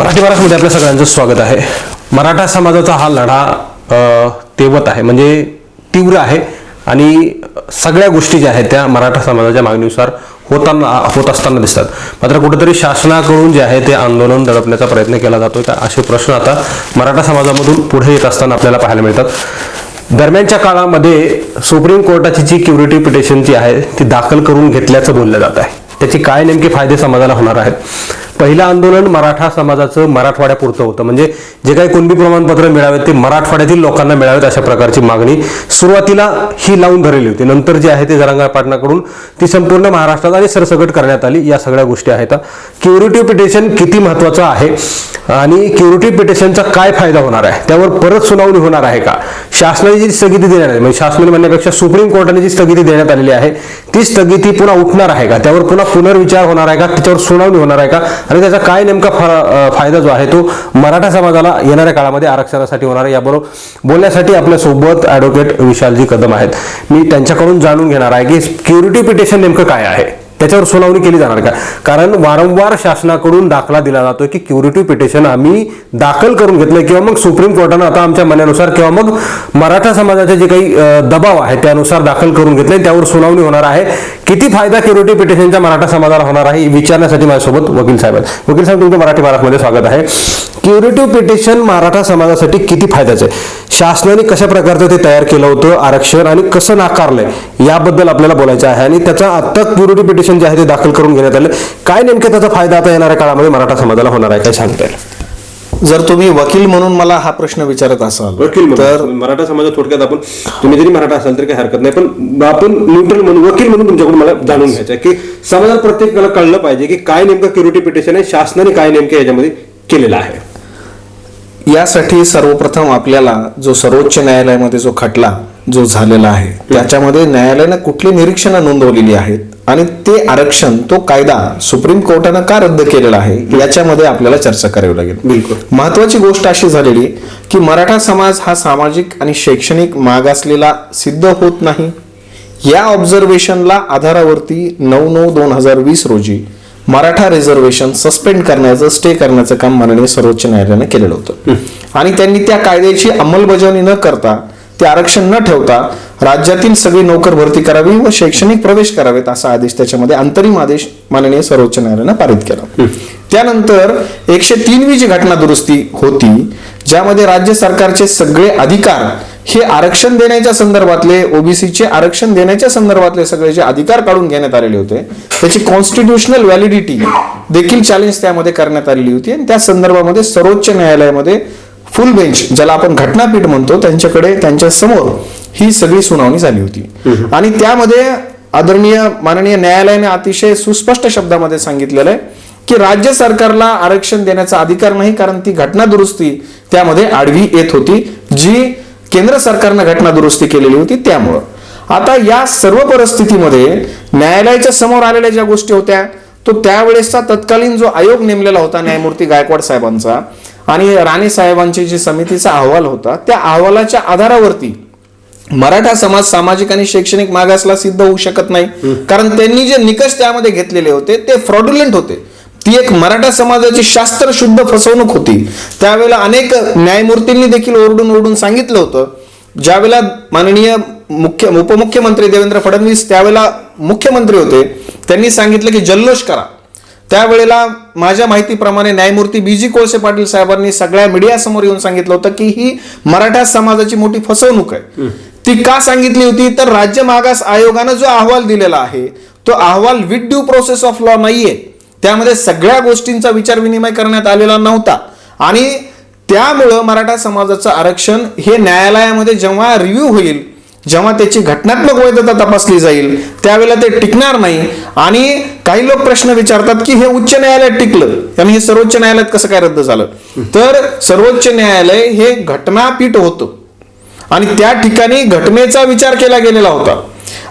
मराठी महाराष्ट्रामध्ये आपल्या सगळ्यांचं स्वागत आहे. मराठा समाजाचा हा लढा तेवत आहे. म्हणजे तीव्र आहे आणि सगळ्या गोष्टी ज्या आहेत त्या मराठा समाजाच्या मागणीनुसार होताना होत असताना दिसतात. मात्र कुठेतरी शासनाकडून जे आहे ते आंदोलन दडपण्याचा प्रयत्न केला जातोय का असे प्रश्न आता मराठा समाजामधून पुढे येत असताना आपल्याला पाहायला मिळतात. दरम्यानच्या काळामध्ये सुप्रीम कोर्टाची जी क्युरिटी पिटिशन जी आहे ती दाखल करून घेतल्याचं बोललं जात आहे. त्याचे काय नेमके फायदे समाजाला होणार आहेत? पहिलं आंदोलन मराठा समाजाचं मराठवाड्यापुरतं होतं. म्हणजे जे काही कुणबी प्रमाणपत्र मिळावेत ते मराठवाड्यातील लोकांना मिळावेत अशा प्रकारची मागणी सुरुवातीला ही लावून धरलेली होती. नंतर जे आहे ते जरांगा पाटणाकडून ती संपूर्ण महाराष्ट्रात आणि सरसकट करण्यात आली. या सगळ्या गोष्टी आहेत. क्युरिटी पिटिशन किती महत्वाचं आहे आणि क्युरिटी पिटिशनचा काय फायदा होणार आहे? त्यावर परत सुनावणी होणार आहे का? शासनाने जी स्थगिती देण्यात आली म्हणजे शासनाने म्हणण्यापेक्षा सुप्रीम कोर्टाने जी स्थगिती देण्यात आलेली आहे ती स्थगिती पुन्हा उठणार आहे का? त्यावर पुन्हा पुनर्विचार होणार आहे का? त्याच्यावर सुनावणी होणार आहे का? आणि त्याचा काय नेमका फायदा जो आहे तो मराठा समाजाला येणाऱ्या काळामध्ये आरक्षणासाठी होणार आहे. याबरोबर बोलण्यासाठी आपल्यासोबत ॲडव्होकेट विशालजी कदम आहेत. मी त्यांच्याकडून जाणून घेणार आहे की सिक्युरिटी पिटिशन नेमकं काय आहे. त्याच्यावर सुनावणी केली जाणार का? कारण वारंवार शासनाकडून दाखला दिला जातोय की क्युरिटी पिटिशन आम्ही दाखल करून घेतलंय किंवा मग सुप्रीम कोर्टानं आता आमच्या म्हणण्यानुसार किंवा मग मराठा समाजाचे जे काही दबाव आहे त्यानुसार दाखल करून घेतले त्यावर सुनावणी होणार आहे. किती फायदा क्युरिटी पिटिशनचा मराठा समाजाला होणार आहे विचारण्यासाठी माझ्यासोबत वकील साहेब आहेत. वकील साहेब तुमचं मराठी भारतमध्ये स्वागत आहे. क्युरेटिव्ह पिटिशन मराठा समाजासाठी किती फायद्याचं आहे? शासनाने कशा प्रकारचं ते तयार केलं होतं आरक्षण आणि कसं नाकारलंय याबद्दल आपल्याला बोलायचं आहे आणि त्याचा आत्ता क्युरिटी पिटिशन जे आहे ते दाखल करून घेण्यात आलं. काय नेमकं त्याचा फायदा आता येणाऱ्या काळामध्ये मराठा समाजाला होणार आहे? काय सांगता येईल जर तुम्ही वकील म्हणून मला हा प्रश्न विचारत असाल वकील तर मराठा समाजात थोडक्यात आपण तुम्ही जरी मराठा असाल तरी काही हरकत नाही पण आपण न्यूट्रल म्हणून वकील म्हणून तुमच्याकडून मला जाणून घ्यायचं आहे की समाजात प्रत्येकाला कळलं पाहिजे की काय नेमकं क्युरिटी पिटिशन आहे शासनाने काय नेमकं याच्यामध्ये केलेलं आहे. यासाठी सर्वप्रथम आपल्याला जो सर्वोच्च न्यायालयामध्ये जो खटला जो झालेला आहे त्याच्यामध्ये न्यायालयानं कुठली निरीक्षणं नोंदवलेली आहेत आणि ते आरक्षण तो कायदा सुप्रीम कोर्टानं का रद्द केलेला आहे याच्यामध्ये आपल्याला चर्चा करावी लागेल बिलकुल. महत्वाची गोष्ट अशी झालेली की मराठा समाज हा सामाजिक आणि शैक्षणिक मागासलेला सिद्ध होत नाही या ऑब्झर्वेशनला आधारावरती नऊ नऊ दोन हजार वीस रोजी मराठा रिझर्वेशन सस्पेंड करण्याचं स्टे करण्याचं काम माननीय सर्वोच्च न्यायालयाने केलेलं होतं. आणि त्यांनी त्या कायद्याची अंमलबजावणी न करता ते आरक्षण न ठेवता राज्यातील सगळी नोकर भरती करावी व शैक्षणिक प्रवेश करावेत असा आदेश त्याच्यामध्ये अंतरिम आदेश माननीय सर्वोच्च न्यायालयानं पारित केला. त्यानंतर एकशे तीनवी जी घटना दुरुस्ती होती. ज्यामध्ये राज्य सरकारचे सगळे अधिकार हे आरक्षण देण्याच्या संदर्भातले ओबीसीचे आरक्षण देण्याच्या संदर्भातले सगळे जे अधिकार काढून घेण्यात आलेले होते त्याची कॉन्स्टिट्युशनल व्हॅलिडिटी देखील चॅलेंज त्यामध्ये करण्यात आलेली होती. आणि त्या संदर्भामध्ये सर्वोच्च न्यायालयामध्ये फुल बेंच ज्याला आपण घटनापीठ म्हणतो त्यांच्याकडे त्यांच्यासमोर ही सगळी सुनावणी झाली होती. आणि त्यामध्ये आदरणीय माननीय न्यायालयाने अतिशय सुस्पष्ट शब्दामध्ये सांगितलेलं आहे की राज्य सरकारला आरक्षण देण्याचा अधिकार नाही कारण ती घटना दुरुस्ती त्यामध्ये आडवी येत होती. जी केंद्र सरकारनं घटना दुरुस्ती केलेली होती त्यामुळं. आता या सर्व परिस्थितीमध्ये न्यायालयाच्या समोर आलेल्या ज्या गोष्टी होत्या तो त्यावेळेसचा तत्कालीन जो आयोग नेमलेला होता न्यायमूर्ती गायकवाड साहेबांचा आणि राणे साहेबांची जी समितीचा अहवाल होता त्या अहवालाच्या आधारावरती मराठा समाज सामाजिक आणि शैक्षणिक मागासला सिद्ध होऊ शकत नाही. कारण त्यांनी जे निकष त्यामध्ये घेतलेले होते ते फ्रॉड्युलंट होते. ती एक मराठा समाजाची शास्त्रशुद्ध फसवणूक होती. त्यावेळेला अनेक न्यायमूर्तींनी देखील ओरडून ओरडून सांगितलं होतं. ज्यावेळेला माननीय मुख्य उपमुख्यमंत्री देवेंद्र फडणवीस त्यावेळेला मुख्यमंत्री होते त्यांनी सांगितलं की जल्लोष करा. त्यावेळेला माझ्या माहितीप्रमाणे न्यायमूर्ती बी जी कोळसे पाटील साहेबांनी सगळ्या मीडियासमोर येऊन सांगितलं होतं की ही मराठा समाजाची मोठी फसवणूक आहे. ती का सांगितली होती? तर राज्य मागास आयोगानं जो अहवाल दिलेला आहे तो अहवाल with due process of law नाहीये. त्यामध्ये सगळ्या गोष्टींचा विचार विनिमय करण्यात आलेला नव्हता. आणि त्यामुळं मराठा समाजाचं आरक्षण हे न्यायालयामध्ये जेव्हा रिव्ह्यू होईल जेव्हा त्याची घटनात्मक वैधता तपासली जाईल त्यावेळेला ते टिकणार नाही. आणि काही लोक प्रश्न विचारतात की हे उच्च न्यायालयात टिकलं. आणि हे सर्वोच्च न्यायालयात कसं काय रद्द झालं? तर सर्वोच्च न्यायालय हे घटनापीठ होतं. आणि त्या ठिकाणी घटनेचा विचार केला गेलेला होता.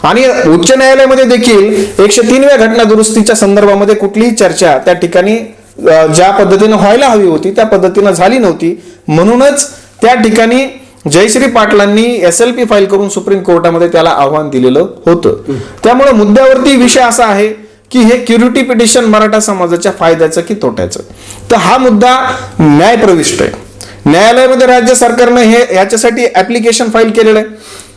आणि उच्च न्यायालयामध्ये देखील एकशे तीनव्या घटना दुरुस्तीच्या संदर्भामध्ये कुठलीही चर्चा त्या ठिकाणी ज्या पद्धतीनं व्हायला हवी होती त्या पद्धतीनं झाली नव्हती. म्हणूनच त्या ठिकाणी जयश्री पाटलांनी S L P file supreme supreme कोर्टामध्ये त्याला आव्हान दिलेलं होतं. त्यामुळे मुद्द्यावरती विषय असा आहे की हे क्युरिटी पिटिशन मराठा समाजाच्या फायद्याचं की तोट्याचं? तर हा मुद्दा न्यायप्रविष्ट आहे. न्यायालयामध्ये राज्य सरकारनं हे याच्यासाठी ऍप्लिकेशन फाईल केलेलं आहे.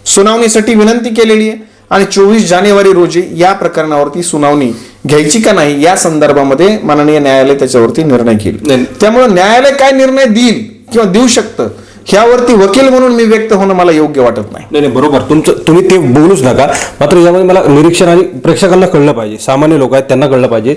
सुनावणीसाठी विनंती केलेली आहे. आणि चोवीस जानेवारी रोजी या प्रकरणावरती सुनावणी घ्यायची का नाही या संदर्भामध्ये माननीय न्यायालय त्याच्यावरती निर्णय घेईल. त्यामुळे न्यायालय काय निर्णय देईल किंवा देऊ शकतं ह्यावरती वकील म्हणून मी व्यक्त होणं मला योग्य वाटत नाही. नाही नाही बरोबर. तुमचं तुम्ही ते बोलूच नका. मात्र यामध्ये मला निरीक्षण आणि प्रेक्षकांना कळलं पाहिजे. सामान्य लोक आहेत त्यांना कळलं पाहिजे.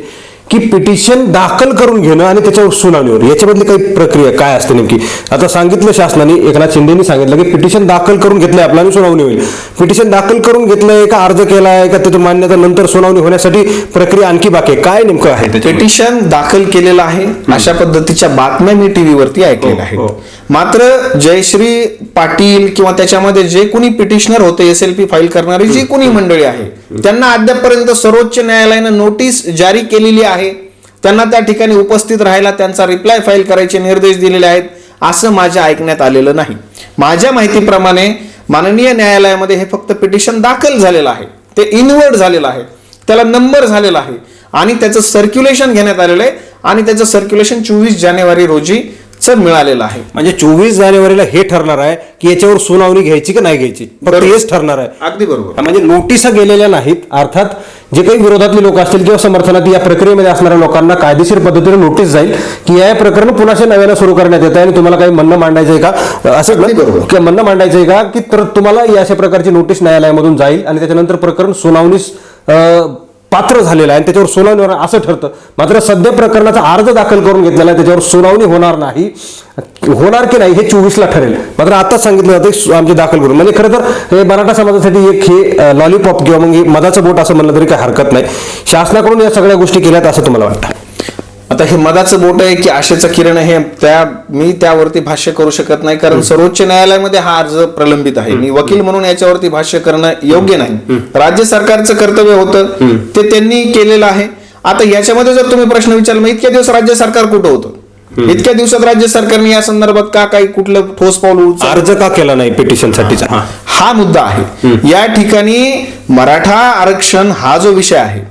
की पिटिशन दाखल करून घेणं आणि त्याच्यावर सुनावणीवर याच्यामधली काही प्रक्रिया काय असते नेमकी? आता सांगितलं शासनाने एकनाथ शिंदेनी सांगितलं की पिटिशन दाखल करून घेतलंय आपलं आणि सुनावणी होईल. पिटिशन दाखल करून घेतलंय का अर्ज केलाय का त्याची मान्यता नंतर सुनावणी होण्यासाठी प्रक्रिया आणखी बाकी आहे. काय नेमकं आहे पिटिशन दाखल केलेलं आहे. अशा पद्धतीच्या बातम्या मी टीव्हीवरती ऐकलेल्या हो, आहेत. मात्र जयश्री पाटील किंवा त्याच्यामध्ये जे कोणी पिटिशनर होते एस एल पी फाईल करणारी जी कोणी मंडळी आहे त्यांना अद्यापपर्यंत सर्वोच्च न्यायालयानं नोटीस जारी केलेली आहे त्यांना त्या ठिकाणी उपस्थित राहायला त्यांचा रिप्लाय फाईल करायचे निर्देश दिलेले आहेत असं माझ्या ऐकण्यात आलेलं नाही. माझ्या माहितीप्रमाणे माननीय न्यायालयामध्ये हे फक्त पिटिशन दाखल झालेलं आहे. ते इनवर्ड झालेलं आहे. त्याला नंबर झालेला आहे. आणि त्याचं सर्क्युलेशन घेण्यात आलेलं आहे आणि त्याचं सर्क्युलेशन चोवीस जानेवारी रोजी च मिळालेलं आहे. म्हणजे चोवीस जानेवारीला हे ठरणार आहे की याच्यावर सुनावणी घ्यायची की नाही घ्यायची. हेच ठरणार आहे. अगदी बरोबर. म्हणजे नोटिसा गेलेल्या नाहीत. अर्थात जे काही विरोधातले लोक असतील किंवा समर्थनात या प्रक्रियेमध्ये असणाऱ्या लोकांना कायदेशीर पद्धतीने नोटीस जाईल की या प्रकरण पुन्हा नव्यानं सुरू करण्यात येत आहे आणि तुम्हाला काही म्हणणं मांडायचं आहे का असं म्हणणं मांडायचं आहे का की तर तुम्हाला या अशा प्रकारची नोटीस न्यायालयामधून जाईल आणि त्याच्यानंतर प्रकरण सुनावणीस पात्र झालेलं आहे आणि त्याच्यावर सुनावणी होणार असं ठरतं. मात्र सध्या प्रकरणाचा अर्ज दाखल करून घेतलेला आहे त्याच्यावर सुनावणी होणार नाही. होणार की नाही हे चोवीसला ठरेल. मात्र आता सांगितलं जातं आमचे दाखल करून. म्हणजे खरं तर हे मराठा समाजासाठी एक हे लॉलीपॉप किंवा मग हे मधाचं बोट असं म्हणलं तरी काही हरकत नाही. शासनाकडून या सगळ्या गोष्टी केल्यात असं तुम्हाला वाटतं? आता हे मधाचं बोट आहे की आशेचं किरण हे त्या मी त्यावरती भाष्य करू शकत नाही कारण सर्वोच्च न्यायालयामध्ये हा अर्ज प्रलंबित आहे. मी वकील म्हणून याच्यावरती भाष्य करणं योग्य नाही. राज्य सरकारचं कर्तव्य होतं ते त्यांनी केलेलं आहे. आता याच्यामध्ये जर तुम्ही प्रश्न विचारला मग इतक्या दिवस राज्य सरकार कुठं होतं? इतक्या दिवसात राज्य सरकारने या संदर्भात का काही कुठलं ठोस पाऊल अर्ज का केला नाही पिटिशनसाठीचा हा मुद्दा आहे. या ठिकाणी मराठा आरक्षण हा जो विषय आहे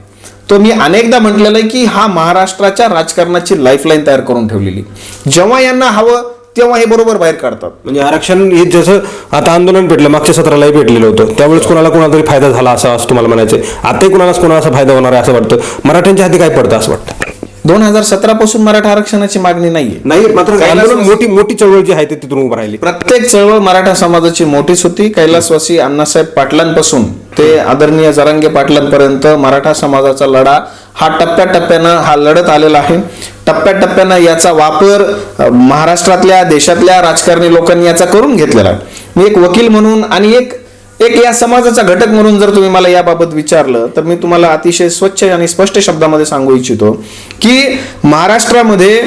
तो मी अनेकदा म्हटलेला आहे की हा महाराष्ट्राच्या राजकारणाची लाईफलाईन तयार करून ठेवलेली. जेव्हा यांना हवं तेव्हा हे बरोबर बाहेर काढतात. म्हणजे आरक्षण हे जसं आता आंदोलन पेटलं मागच्या सत्रालाही पेटलेलं होतं. त्यावेळेस कोणाला कोणाला तरी फायदा झाला असा असं तुम्हाला म्हणायचं आताही कोणालाच कोणाला असा फायदा होणार आहे असं वाटतं. मराठ्यांच्या हाती काय पडतं असं वाटतं? दोन हजार सतरा पासून मराठा आरक्षणाची मागणी नाहीये. नाही मात्र आंदोलन मोठी मोठी चळवळ जी आहे ती तिथून उभं राहिली. प्रत्येक चळवळ मराठा समाजाची मोठीच होती. कैलासवासी अण्णासाहेब पाटलांपासून ते आदरणीय जरांगे पाटलांपर्यंत मराठा समाजाचा लढा हा टप्प्याटप्प्यानं हा लढत आलेला आहे. टप्प्याटप्प्यानं याचा वापर महाराष्ट्रातल्या देशातल्या राजकारणी लोकांनी याचा करून घेतलेला आहे. मी एक वकील म्हणून आणि एक एक या समाजाचा घटक म्हणून जर तुम्ही मला याबाबत विचारलं तर मी तुम्हाला अतिशय स्वच्छ आणि स्पष्ट शब्दामध्ये सांगू इच्छितो की महाराष्ट्रामध्ये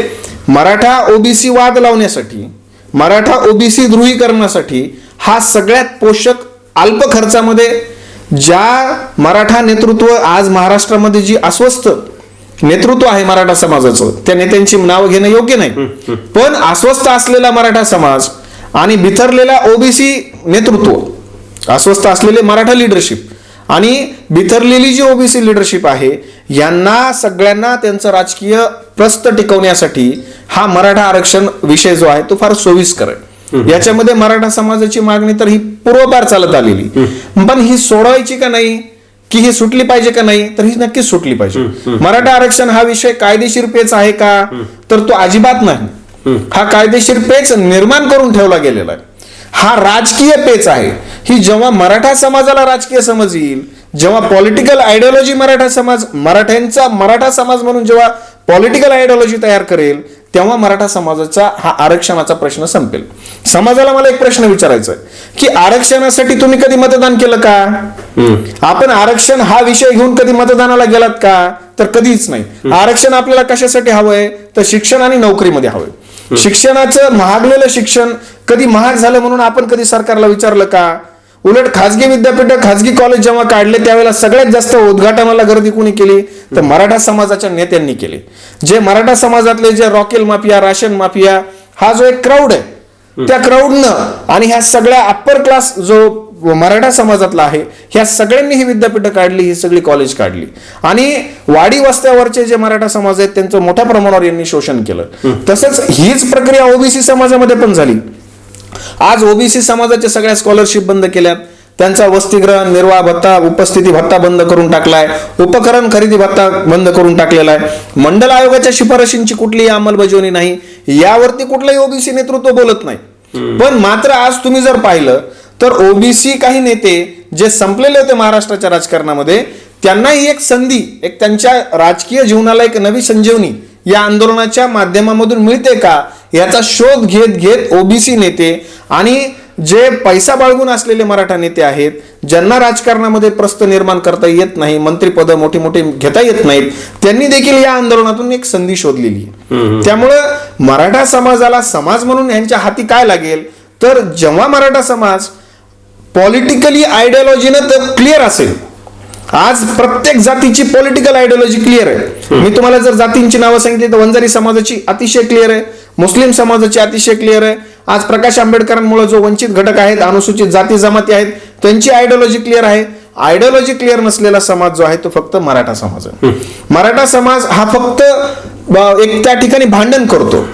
मराठा ओबीसी वाद लावण्यासाठी मराठा ओबीसी ध्रुवीकरणासाठी हा सगळ्यात पोषक अल्प खर्चामध्ये ज्या मराठा नेतृत्व आज महाराष्ट्रामध्ये जी अस्वस्थ नेतृत्व आहे मराठा समाजाचं त्या नेत्यांची नावं घेणं योग्य नाही. पण अस्वस्थ असलेला मराठा समाज आणि बिथरलेला ओबीसी नेतृत्व अस्वस्थ असलेले मराठा लिडरशिप आणि बिथरलेली जी ओबीसी लिडरशिप आहे यांना सगळ्यांना त्यांचं राजकीय प्रस्त टिकवण्यासाठी हा मराठा आरक्षण विषय जो आहे तो फार सोयीस्कर आहे. याच्यामध्ये मराठा समाजाची मागणी तर ही पूर्वपार चालत आलेली. पण ही सोडवायची का नाही की ही सुटली पाहिजे का नाही तर ही नक्कीच सुटली पाहिजे. मराठा आरक्षण हा विषय कायदेशीर पेच आहे का तर तो अजिबात नाही. हा कायदेशीर पेच निर्माण करून ठेवला गेलेला आहे. हा राजकीय पेच आहे. ही जेव्हा मराठा समाजाला राजकीय समज येईल जेव्हा पॉलिटिकल आयडिओलॉजी मराठा समाज मराठ्यांचा मराठा समाज म्हणून जेव्हा पॉलिटिकल आयडिओलॉजी तयार करेल तेव्हा मराठा समाजाचा हा आरक्षणाचा प्रश्न संपेल. समाजाला मला एक प्रश्न विचारायचा आहे की आरक्षणासाठी तुम्ही कधी मतदान केलं का? आपण आरक्षण हा विषय घेऊन कधी मतदानाला गेलात का? तर कधीच नाही. आरक्षण आपल्याला कशासाठी हवंय? तर शिक्षण आणि नोकरीमध्ये हवंय. शिक्षणाचं महागलेलं शिक्षण कधी महाग झालं म्हणून आपण कधी सरकारला विचारलं का? उलट खाजगी विद्यापीठ खाजगी कॉलेज जेव्हा काढले त्यावेळेला सगळ्यात जास्त उद्घाटनाला गर्दी कोणी केली? तर मराठा समाजाच्या नेत्यांनी केली. जे मराठा समाजातले जे रॉकेल माफिया राशन माफिया हा जो एक क्राऊड आहे त्या क्राऊडनं आणि ह्या सगळ्या अप्पर क्लास जो मराठा समाजातला आहे ह्या सगळ्यांनी ही विद्यापीठं काढली ही सगळी कॉलेज काढली. आणि वाडी वस्त्यावरचे जे मराठा समाज आहेत त्यांचं मोठ्या प्रमाणावर यांनी शोषण केलं. तसंच हीच प्रक्रिया ओबीसी समाजामध्ये पण झाली. आज ओबीसी समाजाच्या सगळ्या स्कॉलरशिप बंद केल्यात. त्यांचा वसतिगृह निर्वाह भत्ता उपस्थिती भत्ता बंद करून टाकलाय. उपकरण खरेदी भत्ता बंद करून टाकलेला आहे. मंडल आयोगाच्या शिफारशींची कुठलीही अंमलबजावणी नाही. यावरती कुठलंही ओबीसी नेतृत्व बोलत नाही. पण मात्र आज तुम्ही जर पाहिलं तर ओबीसी काही नेते जे संपलेले होते महाराष्ट्राच्या राजकारणामध्ये त्यांना ही एक संधी एक त्यांच्या राजकीय जीवनाला एक नवी संजीवनी या आंदोलनाच्या माध्यमामधून मिळते का याचा शोध घेत घेत ओबीसी नेते आणि जे पैसा बाळगून असलेले मराठा नेते आहेत ज्यांना राजकारणामध्ये प्रस्त निर्माण करता येत नाही मंत्रीपद मोठी मोठी घेता येत नाहीत त्यांनी देखील या आंदोलनातून एक संधी शोधलेली. त्यामुळं मराठा समाजाला समाज म्हणून यांच्या हाती काय लागेल? तर जेव्हा मराठा समाज पॉलिटिकली आयडियोलॉजीनं तर क्लिअर असेल. आज प्रत्येक जातीची पॉलिटिकल आयडियोलॉजी क्लिअर आहे. मी तुम्हाला जर जातींची नावं सांगितली तर वंजारी समाजाची अतिशय क्लिअर आहे. मुस्लिम समाजाची अतिशय क्लिअर आहे. आज प्रकाश आंबेडकरांमुळे जो वंचित घटक आहेत अनुसूचित जाती जमाती आहेत त्यांची आयडियोलॉजी क्लिअर आहे. आयडियोलॉजी क्लिअर नसलेला समाज जो आहे तो फक्त मराठा समाज आहे. मराठा समाज हा फक्त एक त्या ठिकाणी भांडण करतो.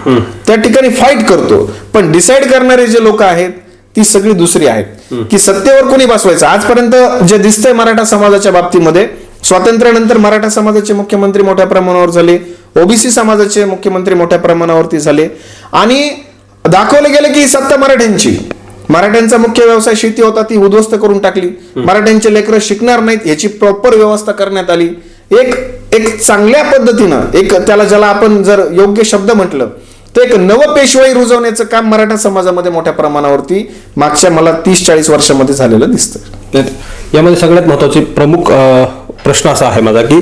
त्या ठिकाणी फाईट करतो. पण डिसाईड करणारे जे लोक आहेत ती सगळी दुसरी आहेत. की सत्तेवर कोणी बसवायचं? आजपर्यंत जे दिसतंय मराठा समाजाच्या बाबतीमध्ये स्वातंत्र्यानंतर मराठा समाजाचे मुख्यमंत्री मोठ्या प्रमाणावर झाले ओबीसी समाजाचे मुख्यमंत्री मोठ्या प्रमाणावरती झाले. आणि दाखवलं गेलं की सत्ता मराठ्यांची. मराठ्यांचा मुख्य व्यवसाय शेती होता ती उद्ध्वस्त करून टाकली. मराठ्यांचे लेकरं शिकणार नाहीत याची प्रॉपर व्यवस्था करण्यात आली. एक एक चांगल्या पद्धतीनं एक त्याला ज्याला आपण जर योग्य शब्द म्हटलं तर एक नव पेशवाई रुजवण्याचं काम मराठा समाजामध्ये मोठ्या प्रमाणावरती मागच्या मला तीस चाळीस वर्षामध्ये झालेलं दिसतं यामध्ये सगळ्यात महत्त्वाचे प्रमुख प्रश्न असा आहे माझा की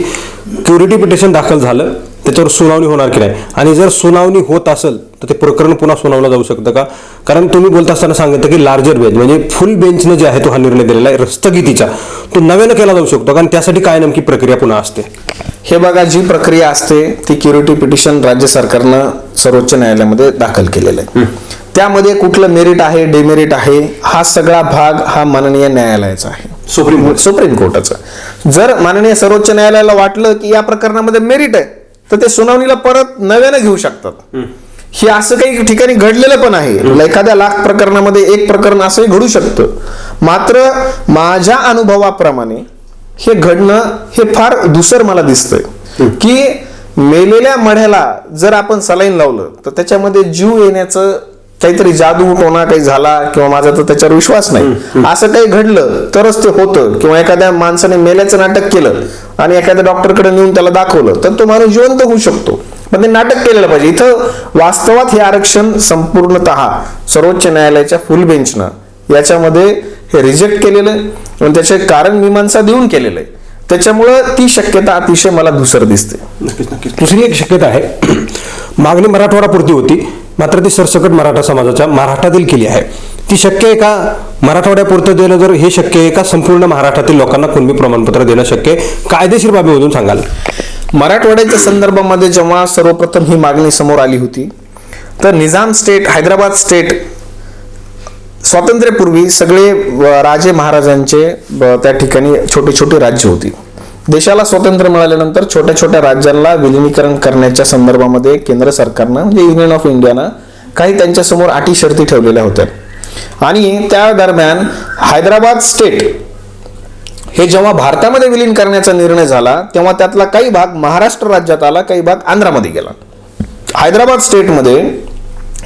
क्युरिटी पिटिशन दाखल झालं त्याच्यावर सुनावणी होणार की नाही? आणि जर सुनावणी होत असेल तर ते प्रकरण पुन्हा सुनावलं जाऊ शकतं का? कारण तुम्ही बोलत असताना सांगितलं की लार्जर बेंच म्हणजे फुल बेंचनं जे आहे तो हा निर्णय दिलेला आहे स्थगितीचा तो नव्यानं केला जाऊ शकतो कारण त्यासाठी काय नेमकी प्रक्रिया पुन्हा असते? हे बघा जी प्रक्रिया असते ती क्युरिटी पिटिशन राज्य सरकारनं सर्वोच्च न्यायालयामध्ये दाखल केलेलं आहे. त्यामध्ये कुठलं मेरिट आहे डेमेरिट आहे हा सगळा भाग हा माननीय न्यायालयाचा आहे. सुप्रीम सुप्रीम कोर्टाचा. जर माननीय सर्वोच्च न्यायालयाला वाटलं की या प्रकरणामध्ये मेरिट आहे तर ते सुनावणीला परत नव्यानं घेऊ शकतात. हे असं काही ठिकाणी घडलेलं पण आहे. एखाद्या लाख प्रकरणामध्ये एक प्रकरण असंही घडू शकतं. मात्र माझ्या अनुभवाप्रमाणे हे घडणं हे फार दुसर मला दिसतंय. की मेलेल्या मढ्याला जर आपण सलाईन लावलं तर त्याच्यामध्ये जीव येण्याचं काहीतरी जादू टोना काही झाला किंवा माझा तर त्याच्यावर विश्वास नाही. असं काही घडलं तरच ते होतं. किंवा एखाद्या माणसाने मेल्याचं नाटक केलं आणि एखाद्या डॉक्टरकडे नेऊन त्याला दाखवलं तर तो माणूस जिवंत होऊ शकतो. पण ते नाटक केलेलं पाहिजे. इथं वास्तवात हे आरक्षण संपूर्णतः सर्वोच्च न्यायालयाच्या फुल बेंचनं याच्यामध्ये हे रिजेक्ट केलेलं आहे आणि त्याचे कारण मीमांसा देऊन केलेलं आहे. त्याच्यामुळं ती शक्यता अतिशय मला दुसर दिसते. नक्कीच नक्कीच. दुसरी एक शक्यता आहे. मागणी मराठवाडापुरती होती. मात्र ती सरसकट मराठा समाजाच्या महाराष्ट्रातील केली आहे. ती शक्य आहे का? मराठवाड्यापुरतं देणं जर हे शक्य आहे का? संपूर्ण महाराष्ट्रातील लोकांना कुणबी प्रमाणपत्र देणं शक्य आहे? कायदेशीर बाबीमधून सांगाल. मराठवाड्याच्या संदर्भामध्ये जेव्हा सर्वप्रथम ही मागणी समोर आली होती तर निजाम स्टेट हैदराबाद स्टेट स्वातंत्र्यापूर्वी सगळे राजे महाराजांचे त्या ठिकाणी छोटे छोटे राज्य होती. देशाला स्वातंत्र्य मिळाल्यानंतर छोट्या छोट्या राज्यांना विलिनीकरण करण्याच्या संदर्भामध्ये केंद्र सरकारनं म्हणजे युनियन ऑफ इंडियानं काही त्यांच्यासमोर अटी शर्ती ठेवलेल्या होत्या. आणि त्या दरम्यान हैदराबाद स्टेट हे जेव्हा भारतामध्ये विलीन करण्याचा निर्णय झाला तेव्हा त्यातला काही भाग महाराष्ट्र राज्यात आला काही भाग आंध्रामध्ये गेला. हैदराबाद स्टेटमध्ये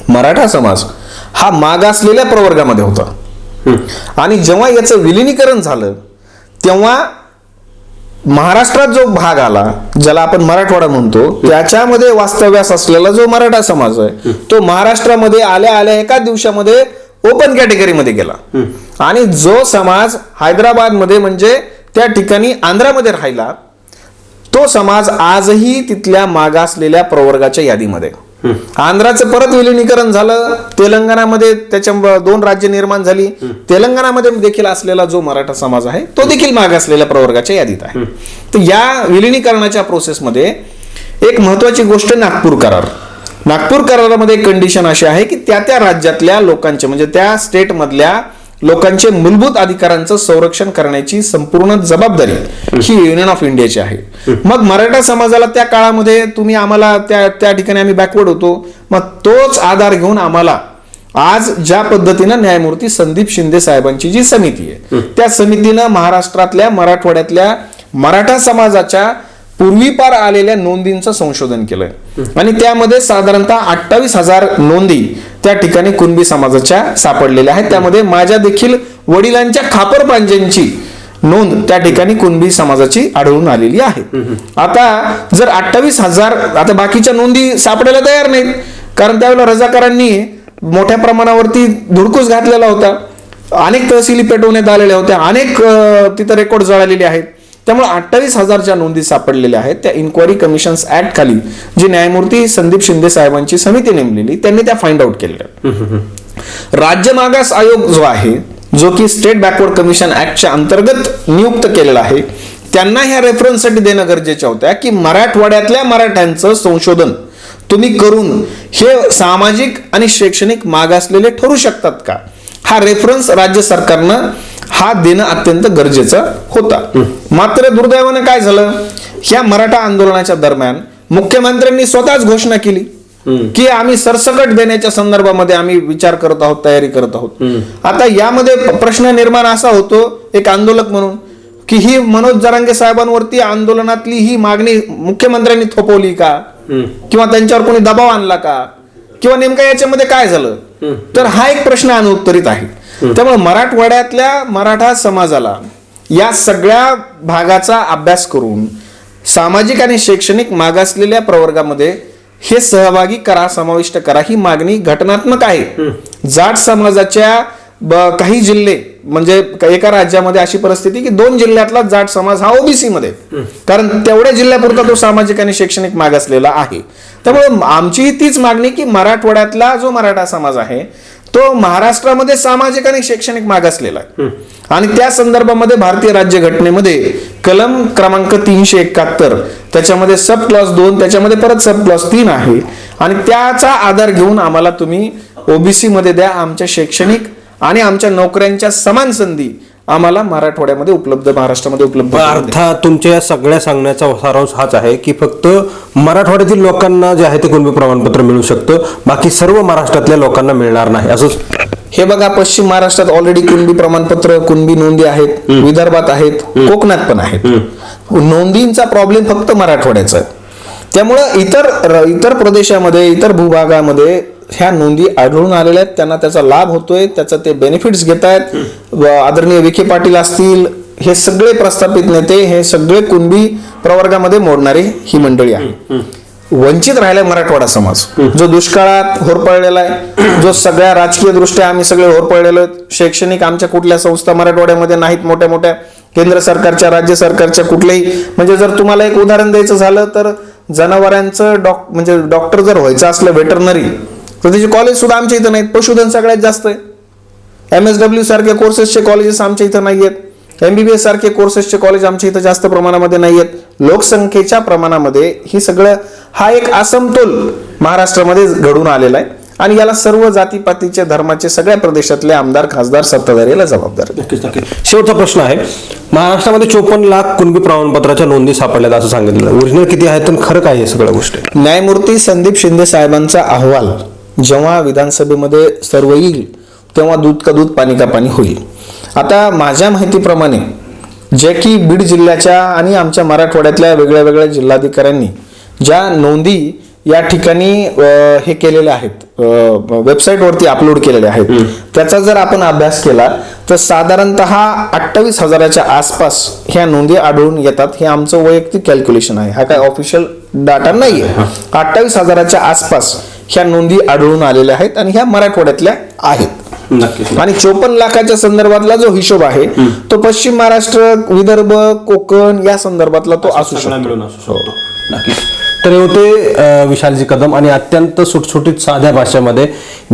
मराठा समाज हा मागासलेल्या प्रवर्गामध्ये होता. आणि जेव्हा याचं विलिनीकरण झालं तेव्हा महाराष्ट्रात जो भाग आला ज्याला आपण मराठवाडा म्हणतो त्याच्यामध्ये वास्तव्यास असलेला जो मराठा समाज आहे तो महाराष्ट्रामध्ये आल्या आल्या एका दिवसामध्ये ओपन कॅटेगरीमध्ये गेला. आणि जो समाज हैदराबादमध्ये म्हणजे त्या ठिकाणी आंध्रामध्ये राहिला तो समाज आजही तिथल्या मागासलेल्या प्रवर्गाच्या यादीमध्ये. आंध्राचं परत विलिनीकरण झालं तेलंगणामध्ये त्याच्या दोन राज्य निर्माण झाली. तेलंगणामध्ये देखील असलेला जो मराठा समाज आहे तो देखील मागासलेल्या प्रवर्गाच्या यादीत आहे. तर या विलिनीकरणाच्या प्रोसेसमध्ये एक महत्वाची गोष्ट नागपूर करार. नागपूर करारामध्ये एक कंडिशन अशी आहे की त्या त्या राज्यातल्या लोकांचे म्हणजे त्या स्टेटमधल्या लोकांचे मूलभूत अधिकारांचं संरक्षण करण्याची संपूर्ण जबाबदारी ही युनियन ऑफ इंडियाची आहे. मग मराठा समाजाला त्या काळामध्ये तुम्ही आम्हाला त्या त्या ठिकाणी आम्ही बॅकवर्ड होतो. मग तोच आधार घेऊन आम्हाला आज ज्या पद्धतीनं न्यायमूर्ती संदीप शिंदे साहेबांची जी समिती आहे त्या समितीनं महाराष्ट्रातल्या मराठवाड्यातल्या मराठा समाजाच्या पूर्वीपार आलेल्या नोंदींचं संशोधन केलंय. आणि त्यामध्ये साधारणतः अठ्ठावीस हजार नोंदी त्या ठिकाणी कुणबी समाजाच्या सापडलेल्या आहेत. त्यामध्ये माझ्या देखील वडिलांच्या खापर पांजेंची नोंद त्या ठिकाणी कुणबी समाजाची आढळून आलेली आहे. आता जर अठ्ठावीस हजार आता बाकीच्या नोंदी सापडायला तयार नाहीत. कारण त्यावेळेला रजाकारांनी मोठ्या प्रमाणावरती धुडकूस घातलेला होता. अनेक तहसीली पेटवण्यात आलेल्या होत्या. अनेक तिथं रेकॉर्ड जळालेले आहेत. त्यामुळे अठ्ठावीस हजारच्या नोंदी सापडलेल्या आहेत. त्या इन्क्वायरी कमिशन्स ऍक्ट खाली जी न्यायमूर्ती संदीप शिंदे साहेबांची समिती नेमलेली त्यांनी त्या फाइंड आउट केलेल्या. राज्य मागास आयोग जो आहे जो की स्टेट बॅकवर्ड कमिशन ऍक्टच्या अंतर्गत नियुक्त केलेला आहे त्यांना ह्या रेफरन्ससाठी देणं गरजेच्या होत्या की मराठवाड्यातल्या मराठ्यांचं संशोधन तुम्ही करून हे सामाजिक आणि शैक्षणिक मागासलेले ठरू शकतात का? हा रेफरन्स राज्य सरकारनं हा देणं अत्यंत गरजेचं होता. मात्र दुर्दैवानं काय झालं? ह्या मराठा आंदोलनाच्या दरम्यान मुख्यमंत्र्यांनी स्वतःच घोषणा केली. की आम्ही सरसकट देण्याच्या संदर्भामध्ये आम्ही विचार करत आहोत तयारी करत आहोत. आता यामध्ये प्रश्न निर्माण असा होतो एक आंदोलक म्हणून की ही मनोज जरांगे साहेबांवरती आंदोलनातली ही मागणी मुख्यमंत्र्यांनी थोपवली का? किंवा त्यांच्यावर कोणी दबाव आणला का? किंवा नेमकं याच्यामध्ये काय झालं? तर हा एक प्रश्न अनुत्तरित आहे. त्यामुळे मराठवाड्यातल्या मराठा समाजाला या सगळ्या भागाचा अभ्यास करून सामाजिक आणि शैक्षणिक मागासलेल्या प्रवर्गामध्ये हे सहभागी करा समाविष्ट करा ही मागणी घटनात्मक आहे. जाट समाजाच्या काही जिल्हे म्हणजे एका राज्यामध्ये अशी परिस्थिती की दोन जिल्ह्यातला जाट समाज हा ओबीसी मध्ये कारण तेवढ्या जिल्ह्यापुरता तो सामाजिक आणि शैक्षणिक मागासलेला आहे. त्यामुळे आमची तीच मागणी की मराठवाड्यातला जो मराठा समाज आहे तो महाराष्ट्रामध्ये सामाजिक आणि शैक्षणिक मागासलेला आहे. आणि त्या संदर्भामध्ये भारतीय राज्य घटनेमध्ये कलम क्रमांक तीनशे एकाहत्तर त्याच्यामध्ये सब क्लॉज दोन त्याच्यामध्ये परत सब क्लॉज तीन आहे. आणि त्याचा आधार घेऊन आम्हाला तुम्ही ओबीसी मध्ये द्या आमच्या शैक्षणिक आणि आमच्या नोकऱ्यांच्या समान संधी आम्हाला मराठवाड्यामध्ये उपलब्ध महाराष्ट्रामध्ये उपलब्ध. अर्थात तुमच्या या सगळ्या सांगण्याचा सारांश हाच आहे की फक्त मराठवाड्यातील लोकांना जे आहे ते कुणबी प्रमाणपत्र मिळू शकतं? बाकी सर्व महाराष्ट्रातल्या लोकांना मिळणार नाही. असं हे बघा पश्चिम महाराष्ट्रात ऑलरेडी कुणबी प्रमाणपत्र कुणबी नोंदी आहेत विदर्भात आहेत कोकणात पण आहेत. नोंदींचा प्रॉब्लेम फक्त मराठवाड्याचा आहे. त्यामुळं इतर इतर प्रदेशामध्ये इतर भूभागामध्ये ह्या नोंदी आढळून आलेल्या आहेत. त्यांना त्याचा लाभ होतोय त्याचा ते बेनिफिट्स घेत आहेत आदरणीय विखे पाटील असतील हे सगळे प्रस्थापित नेते हे सगळे कुणबी प्रवर्गामध्ये मोडणारे ही मंडळी आहे वंचित राहिलाय मराठवाडा समाज. जो दुष्काळात होरपळलेला आहे जो सगळ्या राजकीय दृष्ट्या आम्ही सगळे होरपळलेलो आहेत. शैक्षणिक आमच्या कुठल्या संस्था मराठवाड्यामध्ये नाहीत मोठ्या मोठ्या. केंद्र सरकारच्या राज्य सरकारच्या कुठल्याही. म्हणजे जर तुम्हाला एक उदाहरण द्यायचं झालं तर जनावरांचं डॉक म्हणजे डॉक्टर जर व्हायचं असलं वेटरनरी तर त्याचे कॉलेज सुद्धा आमच्या इथं नाहीत. पशुधन सगळ्यात जास्त आहे. एम एस डब्ल्यू सारख्या कोर्सेसचे कॉलेजेस आमच्या इथं नाही आहेत एमबीबीएस सारखे कोर्सेसचे कॉलेज आमच्या इथं जास्त प्रमाणामध्ये नाही आहेत लोकसंख्येच्या प्रमाणामध्ये ही सगळं हा एक असमतोल महाराष्ट्रामध्ये घडून आलेला आहे. आणि याला सर्व जातीपातीचे धर्माचे सगळ्या प्रदेशातले आमदार खासदार सत्ताधारी याला जबाबदार शेवटचा प्रश्न आहे. महाराष्ट्रामध्ये चोपन्न लाख कुणबी प्रमाणपत्राच्या नोंदी सापडल्यात असं सांगितलं ओरिजिनल किती आहेत आणि खरं काय आहे सगळ्या गोष्टी? न्यायमूर्ती संदीप शिंदे साहेबांचा अहवाल. जेव्हा विधानसभेमध्ये सर्व येईल तेव्हा दूध का दूध पाणी का पाणी होईल. आता माझ्या माहितीप्रमाणे जे की बीड जिल्ह्याच्या आणि आमच्या मराठवाड्यातल्या वेगळ्या वेगळ्या जिल्हाधिकाऱ्यांनी ज्या नोंदी या ठिकाणी हे केलेल्या आहेत वेबसाईटवरती अपलोड केलेल्या आहेत त्याचा जर आपण अभ्यास केला तर साधारणत अठ्ठावीस हजाराच्या आसपास ह्या नोंदी आढळून येतात. हे आमचं वैयक्तिक कॅल्क्युलेशन आहे. हा काय ऑफिशियल डाटा नाही आहे अठ्ठावीस हजाराच्या आसपास ह्या नोंदी आढळून आलेल्या आहेत आणि ह्या मराठवाड्यातल्या आहेत. नक्कीच आणि चोपन्न लाखाच्या संदर्भातला जो हिशोब आहे तो पश्चिम महाराष्ट्र विदर्भ कोकण या संदर्भातला तो असू शकतो. शकतो. नक्कीच. तर हे होते विशालजी कदम आणि अत्यंत सुटसुटीत साध्या भाषेमध्ये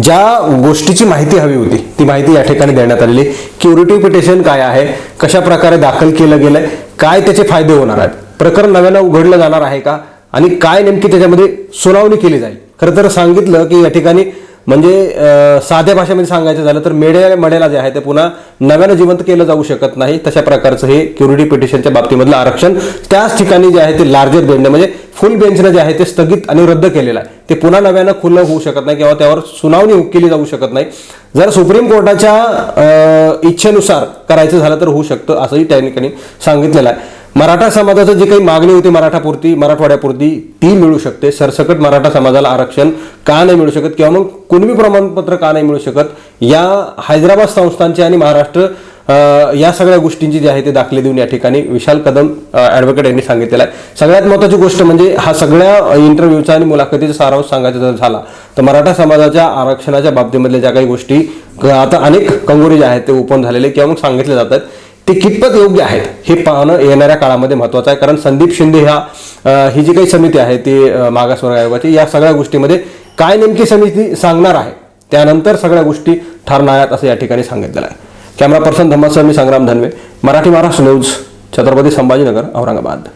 ज्या गोष्टीची माहिती हवी होती ती माहिती या ठिकाणी देण्यात आलेली. क्युरिटी पिटिशन काय आहे? कशा प्रकारे दाखल केलं गेलंय? काय त्याचे फायदे होणार आहेत? प्रकरण नव्यानं उघडलं जाणार आहे का? आणि काय नेमकी त्याच्यामध्ये सुनावणी केली जाईल? खरं तर सांगितलं की या ठिकाणी म्हणजे साध्या भाषेमध्ये सांगायचं झालं तर मेडे मडेला जे आहे ते पुन्हा नव्यानं जिवंत केलं जाऊ शकत नाही. तशा प्रकारचं हे क्युरिटी पिटिशनच्या बाबतीमधलं आरक्षण त्याच ठिकाणी जे आहे ते लार्जर बेंचने म्हणजे फुल बेंचनं जे आहे ते स्थगित आणि रद्द केलेलं आहे. ते पुन्हा नव्यानं खुलं होऊ शकत नाही किंवा त्यावर सुनावणी केली जाऊ शकत नाही. जर सुप्रीम कोर्टाच्या इच्छेनुसार करायचं झालं तर होऊ शकतं असंही त्या ठिकाणी सांगितलेलं आहे. मराठा समाजाचं जी काही मागणी होती मराठापुरती मराठवाड्यापुरती ती मिळू शकते. सरसकट मराठा समाजाला आरक्षण का नाही मिळू शकत किंवा मग कुणबी प्रमाणपत्र का नाही मिळू शकत या हैदराबाद संस्थांची आणि महाराष्ट्र या सगळ्या गोष्टींची जी आहे ते दाखले देऊन या ठिकाणी विशाल कदम ॲडव्होकेट यांनी सांगितलेलं आहे. सगळ्यात महत्त्वाची गोष्ट म्हणजे हा सगळ्या इंटरव्ह्यूचा आणि मुलाखतीचा सारांश सांगायचा जर झाला तर मराठा समाजाच्या आरक्षणाच्या बाबतीमधल्या ज्या काही गोष्टी आता अनेक कंगोरी जे आहेत ते ओपन झालेले किंवा मग सांगितले जातात. ते कितपत योग्य आहेत हे पाहणं येणाऱ्या काळामध्ये महत्त्वाचं आहे. कारण संदीप शिंदे ह्या ही जी काही समिती आहे ती मागासवर्ग आयोगाची या सगळ्या गोष्टीमध्ये काय नेमकी समिती सांगणार आहे त्यानंतर सगळ्या गोष्टी ठरणार असं या ठिकाणी सांगितलेलं आहे. कॅमेरा पर्सन धम्मासह मी संग्राम धनवे. मराठी महाराष्ट्र न्यूज छत्रपती संभाजीनगर औरंगाबाद.